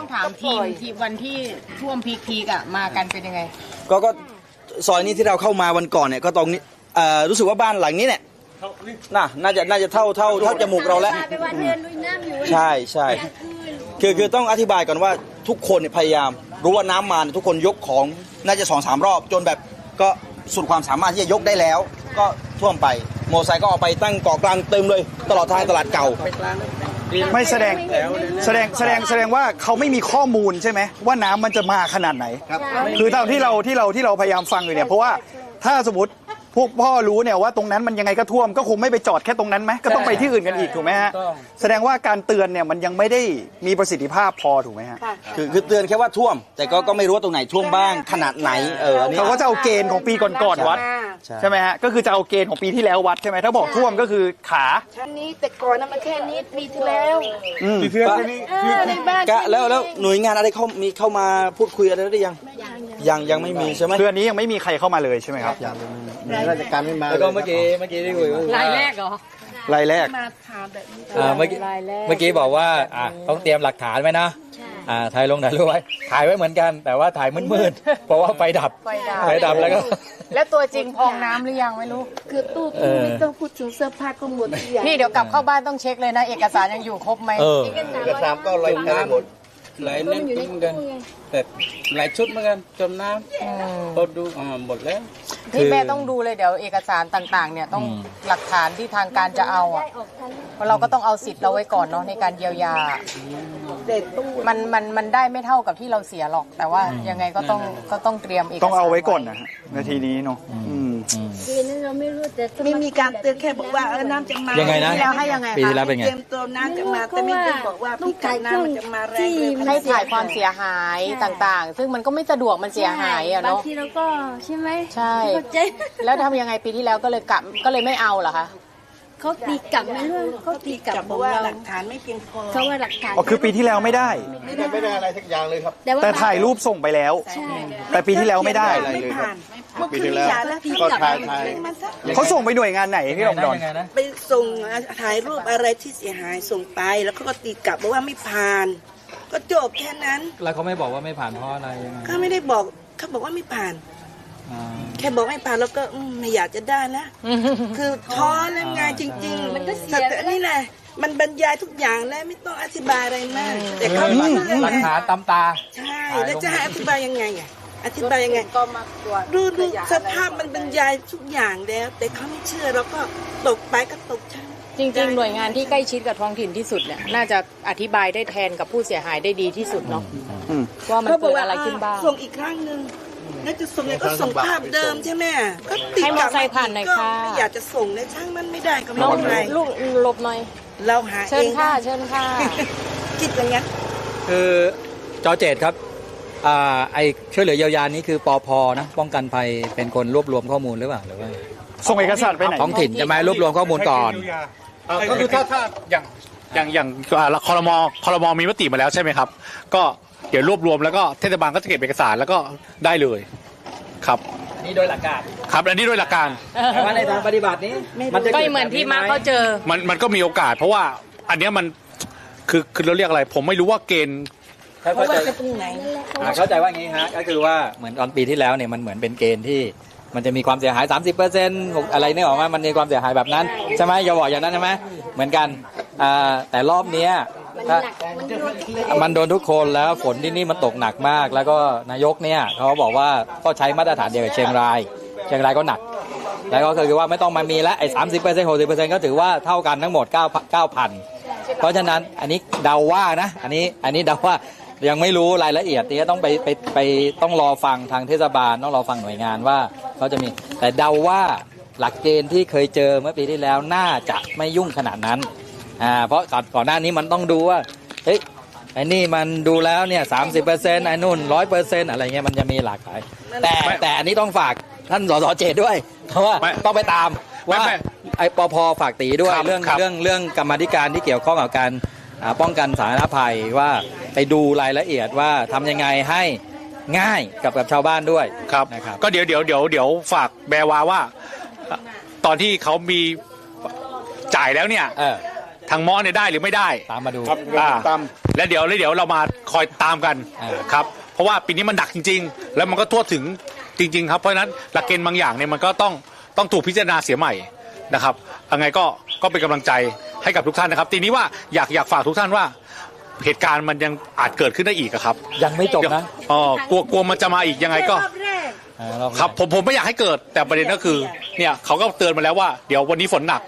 ต้องถามทีมทีมวันที่ท่วมพีคๆอะมากันเป็นยังไง ก็ก็ซอยนี้ที่เราเข้ามาวันก่อนเนี่ยก็ตรงนี้เอ่อรู้สึกว่าบ้านหลังนี้เนี่ยน่ะน่าจะน่าจะเท่าเท่าเท่าจมูกเราแล้ว ไปวันเดินลุยน้ำอยู่ใช่ใช่คือคือต้องอธิบายก่อนว่าทุกคนเนี่ยพยายาม รู้ว่าน้ำมาเนี่ยทุกคนยกของน่าจะสองสามรอบ จนแบบก็สุดความสามารถที่จะยกได้แล้ว ก็ท่วมไป โมอไซค์ก็เอาไปตั้งเกาะกลางเต็มเลย ตลอดทางตลาดเก่า ไม่แสดงแสดงแสดงแสดงว่าเขาไม่มีข้อมูลใช่ไหมว่าน้ำมันจะมาขนาดไหนคือเท่าที่เราที่เราที่เราพยายามฟังอยู่เนี่ยเพราะว่าถ้าสมมติ พวกพ่อรู้เนี่ยว่าตรงนั้นมันยังไงก็ท่วมก็คงไม่ไปจอดแค่ตรงนั้นไหมก็ต้องไปที่อื่นกันอีกถูกไหมฮะแสดงว่าการเตือนเนี่ยมันยังไม่ได้มีประสิทธิภาพพอถูกไหมฮะคือคือเตือนแค่ว่าท่วม แต่ก็ก็ไม่รู้ว่าตรงไหนท่วมบ้างขนาดไหนเอออันนี้ เขาก็จะเอาเกณฑ์ของปีก่อนๆวัด ใช่ ใช่ไหมฮะก็คือจะเอาเกณฑ์ของปีที่แล้ววัดใช่ไหมถ้าบอกท่วมก็คือขาชั้นนี้แต่ก่อนนะมันแค่นี้ปีที่แล้วอืมเออในบ้านกะแล้วแล้วหน่วยงานอะไรเข้ามีเข้ามาพูดคุยอะไรได้ยังยังยังไม่มีใช่ไหม คืออันนี้ยังไม่มีใครเข้ามาเลยใช่ไหมครับ ราชการไม่มาแล้วก็เมื่อกี้เมื่อกี้ที่คุยก็คือรายว่าแรกเหรอรายแรกมาถามแบบนี้อ่าเมื่อกี้เมื่อกี้บอกว่าอะต้องเตรียมหลักฐานไว้นะอ่าถ่ายลงถ่ายรูปไว้ถ่ายไว้เหมือนกัน แต่ว่าถ่ายมืดๆเพราะว่าไฟดับไฟดับไฟดับแล้วก็ แล้วตัวจริงพองน้ำหรือยังไม่รู้ คือตู้เอตู้อไม่ต้องพูดถึงเสื้อผ้าก็หมดทุกอย่างนี่เดี๋ยวกลับเข้าบ้านต้องเช็คเลยนะ เอกสารยังอยู่ครบไหมเออกระทำก็ลอยน้ำหมดหลายนั่นเหมือนกัน แต่หลายชุดเหมือนกันจมน้ำพอดูอ่าหมดแล้ว นี่แม่ต้องดูเลยเดี๋ยวเอกสารต่างๆ เนี่ยต้องอืมหลักฐานที่ทางการจะเอาอะเพราะเราก็ต้องเอาสิทธิ์เราไว้ก่อนเนาะในการเยียวยาเด็กตู้มันมันมันได้ไม่เท่ากับที่เราเสียหรอก แต่ว่ายังไงก็ต้องก็ต้องเตรียมเอกสารต้องเอาไว้ก่อนนะฮะนาทีนี้เนาะอืมอืมปีนั้น เราไม่รู้แต่ไม่มีการเตือนแค่บอกว่าเออน้ำจะมายังไงนะ ที่แล้วให้ยังไงปีคะที่แล้วเป็นไง เตรียมตัวน้ำจะมาแต่ไม่ได้บอกว่าพี่กัดน้ำมันจะมาแรงเลยให้ถ่ายความเสียหายต่างๆ ซึ่งมันก็ไม่สะดวกมันเสียหายอะบางเนาะทีเราก็ใช่ไหมใช่ เข้าใจ แล้วทำยังไงปีที่แล้วก็เลยกลับก็เลยไม่เอาเหรอคะ เขาตีกลับไม่รู้เขาตีกลับจับขบออกงว่าเราหลักฐานไม่เพียงพอเขาว่าหลักฐานอ๋อคือปีที่แล้วไม่ได้ ไม่ได้ไม่ได้อะไรสักอย่างเลยครับ แต่ว่าแต่ถ่ายรูปส่งไปแล้วใช่แต่ปีที่แล้วไม่ได้ไม่ผ่านเมื่อปีคืที่นแล้วยาแล้วพี่ก็กลับถ่ายถ่ายมาซะเขาส่งไปหน่วยงานไหนพี่ลมดอนยังไงนะไปส่งถ่ายรูปอะไรที่เสียหายส่งไปแล้วเขาก็ตีกลับบอกว่าไม่ผ่าน ก็จบแค่นั้น แล้วเขาไม่บอกว่าไม่ผ่านเพราะอะไรยังไงเขาไม่ได้บอกเขาบอกว่าไม่ผ่านอ่า แค่บอกไม่ผ่านแล้วก็อืมไม่อยากจะได้นะ คือท้อแล้วไงจริงๆมันก็เสีย แต่นี่แหละมันบรรยายทุกอย่างแล้วไม่ต้องอธิบายอะไรมากแต่เขาไม่เชื่อหลักฐานตำตา ใช่ แล้วจะให้อธิบายยังไงอะอธิบายยังไง ก็มาตรวจดูดูสภาพมันบรรยายทุกอย่างแล้ว แต่เขาไม่เชื่อเราก็ตกไปก็ตกช่างจริง ๆ หน่วยงานที่ใกล้ชิดกับท้องถิ่นที่สุดเนี่ยน่าจะอธิบายได้แทนกับผู้เสียหายได้ดีที่สุดเนาะอืมว่ามันเขาบอเกิกดว่าอะไรขึ้นบ้าง ส่งอีกครั้งหนึ่ง แล้วจะส่งไงก็ส่งภาพเดิมใช่ไหมก็ติดให้มกอลับไซค์ผ่านหน่อยก็ค่ะ ไม่อยากจะส่งในช่างมันไม่ได้ก็ไม่น้องเป็นไรลูกหลบหน่อย เราหาเชิเอญงค่ะ เชิญค่ะ คิดอย่างนั้น คือจอเจตครับอ่าไอช่วยเหลือเยียวยานี้คือปอพนะป้องกันภัยเป็นคนรวบรวมข้อมูลหรือเปล่าหรือว่าส่งเอกสารไปไหน ท้องถิ่นจะมารวบรวมข้อมูลก่อนก็คือถ้าถ้าอย่างอย่างอย่างอ่าคอรมอคอรมอมีมติมาแล้วใช่ไหมครับ ก็เดี๋ยวรวบรวมแล้วก็เทศบาลก็จะเก็บเอกสารแล้วก็ได้เลย ครับนี่โดยหลักการครับอันนี้โดยหลักการแต่ว่าในทางปฏิบัตินี้มันจะก็กิดเหมือนที่มาร์คแบบเขาเจอ มันมันก็มีโอกาส เพราะว่าอันเนี้ยมันคือคือเราเรียกอะไร ผมไม่รู้ว่าเกณฑ์ไหมเข้าใจอ่าเข้าใจว่าอย่างนี้ฮะก็คือว่าเหมือนตอนปีที่แล้วเนี่ยมันเหมือนเป็นเกณฑ์ที่มันจะมีความเสียหาย 30%อะไรเนี่ยออกมามันมีความเสียหายแบบนั้นใช่ไหมอย่าบอกอย่างนั้นใช่ไหมเหมือนกันอ่าแต่รอบเนี้ย ถ้ามันโดนทุกคนแล้วฝนที่นี่มันตกหนักมาก แล้วก็นายกเนี่ยเขาบอกว่าก็ใช้มาตรฐานเดียวกับเชียงราย เชียงรายก็หนัก แล้วก็คือว่าไม่ต้องมามีแล้วไอ้สามสิบเปอร์เซ็นต์หกสิบเปอร์เซ็นต์ก็ถือว่าเท่ากันทั้งหมดเก้าเก้าพันเพราะฉะนั้นอันนี้เดาว่านะ อันนี้อันนี้เดาว่ายังไม่รู้รายละเอียดที่ต้องไปไปไปต้องรอฟังทางเทศบาลต้องรอฟังหน่วยงานว่าเขาจะมีแต่เดาว่าหลักเกณฑ์ที่เคยเจอเมื่อปีที่แล้วน่าจะไม่ยุ่งขนาดนั้น อ่าเพราะก่อนก่อนหน้านี้มันต้องดูว่าเฮ้ยไอ้นี่มันดูแล้วเนี่ยสามสิบเปอร์เซ็นต์ไอ้นู่นร้อยเปอร์เซ็นต์อะไรเงี้ยมันจะมีหลากหลายแต่ไม่แต่อันนี้ต้องฝากท่านสสเจตด้วยเพราะว่าไม่ต้องไปตามว่าไม่ไม่ไอ้ปพฝากตีด้วยครับเรื่องครับ เรื่องเรื่องกรรมาธิการที่เกี่ยวข้องกับการอ่าป้องกันสาธารณภัยว่าไปดูรายละเอียดว่าทำยังไงให้ง่ายกับกับชาวบ้านด้วยครับ นะครับ ก็เดี๋ยวเดี๋ยวเดี๋ยวเดี๋ยวฝากแบร์วาว่าตอนที่เขามีจ่ายแล้วเนี่ย เออ ทางมอเนี่ยได้หรือไม่ได้ตามมาดูอ่าตาม แล้วเดี๋ยวแล้วเดี๋ยวเรามาคอยตามกันอ่าครับ เพราะว่าปีนี้มันหนักจริง ๆ แล้วมันก็ทั่วถึงจริง ๆ ครับเพราะฉะนั้นหลักเกณฑ์บางอย่างเนี่ยมันก็ต้องต้องถูกพิจารณาเสียใหม่นะครับยังไงก็ก็เป็นกำลังใจให้กับทุกท่านนะครับ ทีนี้ว่าอยากอยากฝากทุกท่านว่า เหตุการณ์มันยังอาจเกิดขึ้นได้อีกอะครับยังไม่จบนะอ๋อกลัวกลัวมันจะมาอีกยังไงก็ รอบแรก อ่ารอบแกครับผมผมไม่อยากให้เกิดแต่ประเด็นก็คือเนี่ยเขาก็เตือนมาแล้วว่าเดี๋ยววันนี้ฝนหนัก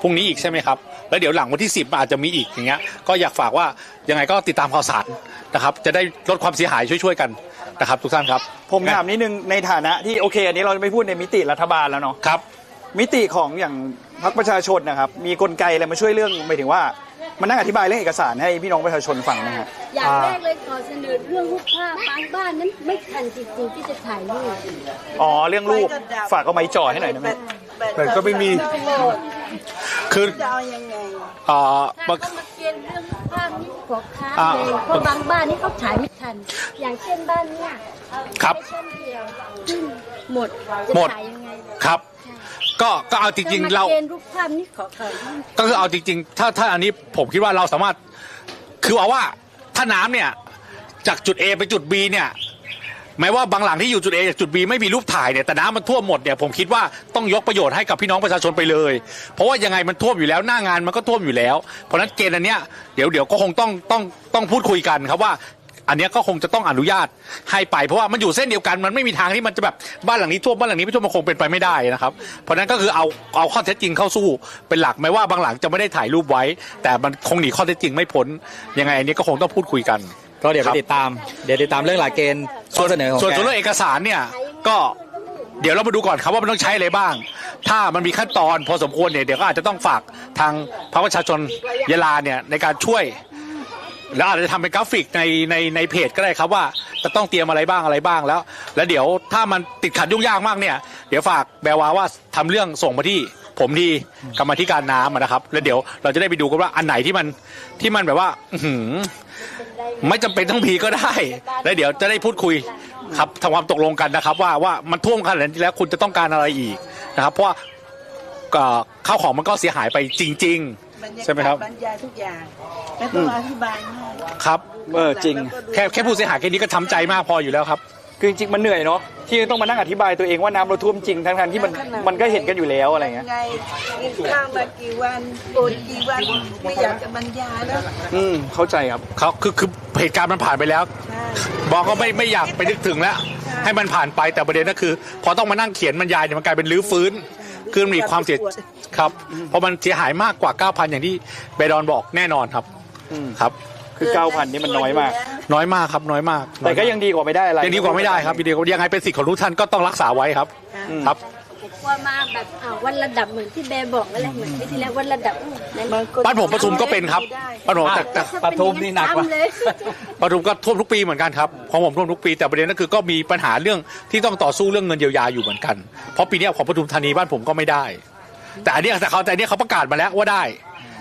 พรุ่งนี้อีกใช่ไหมครับ แล้วเดี๋ยวหลังวันที่ 10 อาจจะมีอีกอย่างเงี้ยก็อยากฝากว่ายังไงก็ติดตามข่าวสารนะครับ จะได้ลดความเสียหายช่วยๆกันนะครับ ทุกท่านครับ ผมถามนิดนึงในฐานะที่โอเค อันนี้เราจะไม่พูดในมิติรัฐบาลแล้วเนาะครับ มิติของอย่างพรรคประชาชนนะครับ มีกลไกอะไรมาช่วยเรื่องหมายถึงว่ามานั่งอธิบายเรื่องเอกสารให้พี่น้องประชาชนฟังนะฮะอย่างแรกเลยขอเสนอเรื่องรูปภาพบางบ้านนั้นไม่ทันจริงๆที่จะถ่ายรูปอ๋อเรื่องรูปฝากเอาไม้จ่อให้หน่อยได้ไหมแต่ก็ไม่มี คือจะเอายังไงเอ่อถ้าเขามาเกณฑ์เรื่องรูปภาพนี่ขอค้านอ่าเลยเพราะบางบ้านนี่เขาถ่ายไม่ทัน อย่างเช่นบ้านเนี่ยครับชั้นเดียวขึ้นหมดจะหมดถ่ายยังไงครับ ก็ก็เอาจริงๆเรา ถ้มเกณฑ์รูปภาพนี่ขอขอรูปก็คือเอาจริงๆ ถ้าถ้าอันนี้ผมคิดว่าเราสามารถ คือเอาว่าถ้าน้ำเนี่ย จากจุด A ไปจุด B เนี่ย แม้ว่าบางหลังที่อยู่จุด A จากจุด B ไม่มีรูปถ่ายเนี่ยแต่น้ำมันท่วมหมดเนี่ยผมคิดว่าต้องยกประโยชน์ให้กับพี่น้องประชาชนไปเลย เพราะว่ายังไงมันท่วมอยู่แล้วหน้างานมันก็ท่วมอยู่แล้ว เพราะฉะนั้นเกณฑ์อันเนี้ยเดี๋ยวเดี๋ยวก็คงต้องต้องต้องพูดคุยกันครับว่าอันเนี้ยก็คงจะต้องอนุญาตให้ไปเพราะว่ามันอยู่เส้นเดียวกันมันไม่มีทางที่มันจะแบบบ้านหลังนี้ท่วมบ้านหลังนี้ไม่ท่วมมันคงเป็นไปไม่ได้นะครับ เพราะฉะนั้นก็คือเอาเอาข้อเท็จจริงเข้าสู้เป็นหลักไม่ว่าบางหลังจะไม่ได้ถ่ายรูปไว้ แต่มันคงหนีข้อเท็จจริงไม่พ้นยังไงอันนี้ก็คงต้องพูดคุยกัน ก็เดี๋ยวคไปรับติดตาม เดี๋ยวติดตามเรื่องหลักเกณฑ์ข้อเสนอของส่วนแก ส่วนเรื่องเอกสารเนี่ยก็เดี๋ยวเรามาดูก่อนครับว่ามันต้องใช้อะไรบ้าง ถ้ามันมีขั้นตอนพอสมควรเนี่ยเดี๋ยวก็อาจจะต้องฝากทางพรรคประชาชนยะลาเนี่ยในการช่วย แล้วอาจจะทำเป็นกราฟิกในในในเพจก็ได้ครับว่าจะต้องเตรียมอะไรบ้างอะไรบ้างแล้ว แล้วเดี๋ยวถ้ามันติดขัดยุ่งยากมากเนี่ย เดี๋ยวฝากแบวาว่าทำเรื่องส่งมาที่ผมที่กรรมาธิการน้ำอะนะครับ แล้วเดี๋ยวเราจะได้ไปดูกันว่าอันไหนที่มันที่มันแบบว่า อื้อหือ ไม่จำเป็นต้องพีก็ได้แล้วเดี๋ยวจะได้พูดคุยครับทำความตกลงกันนะครับ ว่าว่ามันท่วมขนาดนี้แล้วคุณจะต้องการอะไรอีกนะครับ เพราะว่าเอ่อข้าวของมันก็เสียหายไปจริง ๆ ใช่ไหมครับบรรยายทุกอย่างไม่ต้องอธิบายมากครับ เออจริง แค่แค่ผู้เสียหายแค่นี้ก็ช้ำใจมากพออยู่แล้วครับ คือจริงๆมันเหนื่อยเนาะที่ต้องมานั่งอธิบายตัวเองว่าน้ำเราท่วมจริงทั้งๆที่มันมันก็เห็นกันอยู่แล้วอะไรเงี้ย ไงกินข้าวมากี่วันโกนกี่วันไม่อยากจะบรรยายแล้วอืมเข้าใจครับ เขาคือคือเหตุการณ์มันผ่านไปแล้ว ใช่ บอกก็ไม่ไม่อยากไปนึกถึงแล้ว ให้มันผ่านไปแต่ประเด็นก็คือ พอต้องมานั่งเขียนบรรยายเนี่ยมันกลายเป็นรื้อฟื้นคือมันมีความเสียครับเพราะมันเสียหายมากกว่า 9,000 อย่างที่เบดอนบอกแน่นอนครับอืม ครับ คือเก้าพันนี่มันน้อยมาก น้อยมากครับน้อยมากแต่ก็ยังดีกว่าไม่ได้อะไรยังดีกว่าไม่ได้ครับยังดีกว่ายังไงเป็นสิทธิ์ของทุกท่านก็ต้องรักษาไว้ครับอืมครับว่ามาแบบอ่าวันระดับเหมือนที่แบร์บอกนั่นแหละเหมือนที่ที่แล้ววันระดับในบางคนบ้านผมประทุมก็เป็นครับบ้านผมแต่แต่ปทุมนี่หนักกว่าซ้ำเลยปทุมก็ท่วมทุกปีเหมือนกันครับของผมท่วมทุกปีแต่ประเด็นก็คือก็มีปัญหาเรื่องที่ต้องต่อสู้เรื่องเงินเยียวยาอยู่เหมือนกัน เพราะปีนี้ของปทุมธานีบ้านผมก็ไม่ได้ แต่อันนี้แต่เขาแต่อันนี้เขาประกาศมาแล้วว่าได้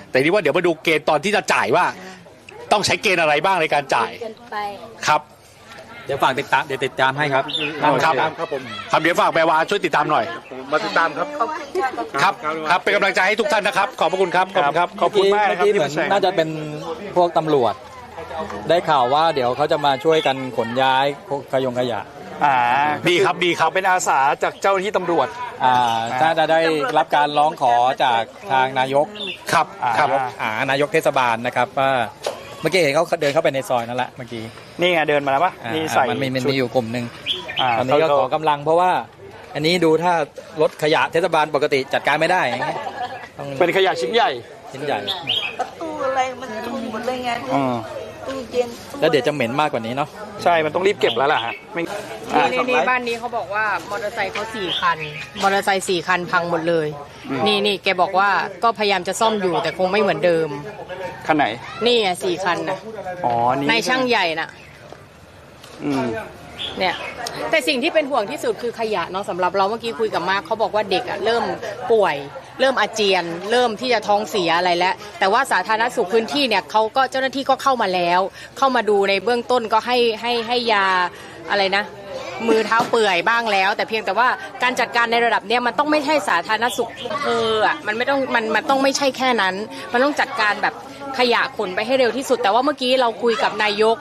แต่นี่ว่าเดี๋ยวมาดูเกณฑ์ตอนที่จะจ่ายว่า ต้องใช้เกณฑ์อะไรบ้างในการจ่ายกันไป ครับ เดี๋ยวฝากติดตามเดี๋ยวติดตามให้ครับครับครับผมครับเดี๋ยวฝากแปลว่าช่วยติดตามหน่อย มาติดตามครับครับ ครับ เป็นกำลังใจให้ทุกท่านนะครับ ขอบพระคุณครับ ขอบคุณครับ ขอบคุณมากนะครับเมื่อกี้ที่เหมือมานแชร์น่าจะเป็นพวกตำรวจ ได้ข่าวว่าเดี๋ยวเขาจะมาช่วยกันขนย้ายพวกขยงขยะ อ่า ดีครับ ดีครับ เป็นอาสาจากเจ้าหน้าที่ตำรวจ อ่าถ้าจะได้รับการร้องขอจากทางนายก ครับอ่าครับอ่านายกเทศบาลนะครับว่า เมื่อกี้เห็นเขาเดินเข้าไปในซอยนั่นแหละเมื่อกี้นี่ไงเดินมาแล้วปะอ่านี่ใส่มันมีมันชุดมีอยู่กลุ่มหนึ่งอ่าตอนนี้ก็เขาขอกำลังเพราะว่า อันนี้ดูถ้ารถขยะเทศบาลปกติจัดการไม่ได้อย่างเงี้ยต้องเป็นขยะชิ้นใหญ่ชิ้นใหญ่ประตูอะไรมันทุ่มหมดเลยไงอืมตู้เย็นแล้วเดี๋ยวจะเหม็นมากกว่านี้เนาะใช่มันต้องรีบเก็บแล้วล่ะฮะไม่อ่านี่นี่บ้านนี้เขาบอกว่ามอเตอร์ไซค์เขาสี่คัน มอเตอร์ไซค์สี่คันพังหมดเลย นี่นี่แกบอกว่าก็พยายามจะซ่อมอยู่แต่คงไม่เหมือนเดิม คันไหน นี่อะสี่คันนะอ๋อ นี่ในช่างใหญ่น่ะ อืม เนี่ย แต่สิ่งที่เป็นห่วงที่สุดคือขยะเนาะสำหรับเราเมื่อกี้คุยกับมาร์คเขาบอกว่าเด็กอะเริ่มป่วย เริ่มอาเจียน เริ่มที่จะท้องเสียอะไรแล้ว แต่ว่าสาธารณสุขพื้นที่เนี่ยเขาก็เจ้าหน้าที่ก็เข้ามาแล้ว เข้ามาดูในเบื้องต้นก็ให้ให้ให้ยาอะไรนะ มือเท้าเปื่อยบ้างแล้ว แต่เพียงแต่ว่าการจัดการในระดับเนี้ยมันต้องไม่ใช่สาธารณสุขอำเภออะมันไม่ต้องมันมันต้องไม่ใช่แค่นั้น มันต้องจัดการแบบขยะขนไปให้เร็วที่สุด แต่ว่าเมื่อกี้เราคุยกับนายก